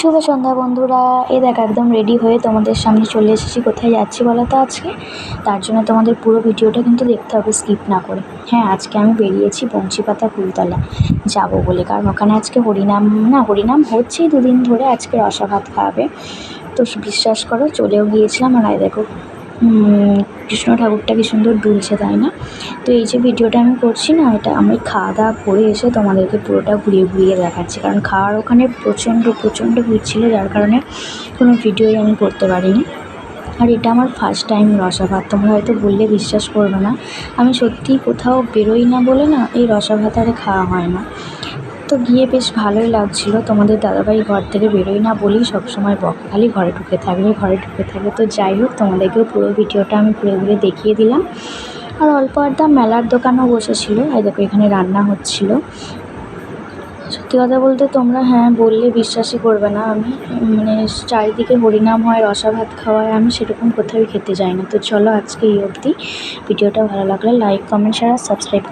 শুভ সন্ধ্যা বন্ধুরা। এ দেখ, একদম রেডি হয়ে তোমাদের সামনে চলে এসেছি। কোথায় যাচ্ছি বলো তো আজকে? তার জন্য তোমাদের পুরো ভিডিওটা কিন্তু দেখতে হবে স্কিপ না করে। হ্যাঁ আজকে আমি বেরিয়েছি বংশীপাতা ফুলতলা যাব বলে। কারণ ওখানে আজকে হরিনাম, না, হরিনাম হচ্ছেই দুদিন ধরে আজকে রসাভাত খাওয়াবে তো বিশ্বাস করো, চলেও গিয়েছিলাম। আর দেখো কৃষ্ণ ঠাকুরটা কি সুন্দর দুলছে, তাই না? তো এই যে ভিডিওটা আমি করছি না, এটা আমি খাওয়া দাওয়া করে এসে তোমাদেরকে পুরোটা ঘুরিয়ে ঘুরিয়ে দেখাচ্ছি। কারণ খাওয়ার ওখানে প্রচণ্ড প্রচণ্ড ভিড় ছিল, যার কারণে কোনো ভিডিওই আমি করতে পারিনি। আর এটা আমার ফার্স্ট টাইম রসা ভাত, তোমরা হয়তো বললে বিশ্বাস করবে না। আমি সত্যিই কোথাও বেরোই না বলে না এই রসা ভাত আরে খাওয়া হয় না। তো গিয়ে বেশ ভালোই লাগছিল। তোমাদের দাদাভাই ঘর থেকে বেরোই না বলেই সবসময় বকে খালি ঘরে ঢুকে থাকবে, ঘরে ঢুকে থাকবে। তো যাই হোক, তোমাদেরকেও পুরো ভিডিওটা আমি ঘুরে ঘুরে দেখিয়ে দিলাম। আর অল্প আড্ডা মেলার দোকানও বসেছিল। আর দেখো, এখানে রান্না হচ্ছিল। সত্যি কথা বলতে তোমরা হ্যাঁ বললে বিশ্বাসই করবে না আমি। মানে চারিদিকে হরিনাম হয়, রসা ভাত খাওয়ায় আমি সেরকম কোথাও খেতে যাই না। তো চলো আজকে এই অবধি। ভিডিওটা ভালো লাগলে লাইক কমেন্ট শেয়ার সাবস্ক্রাইব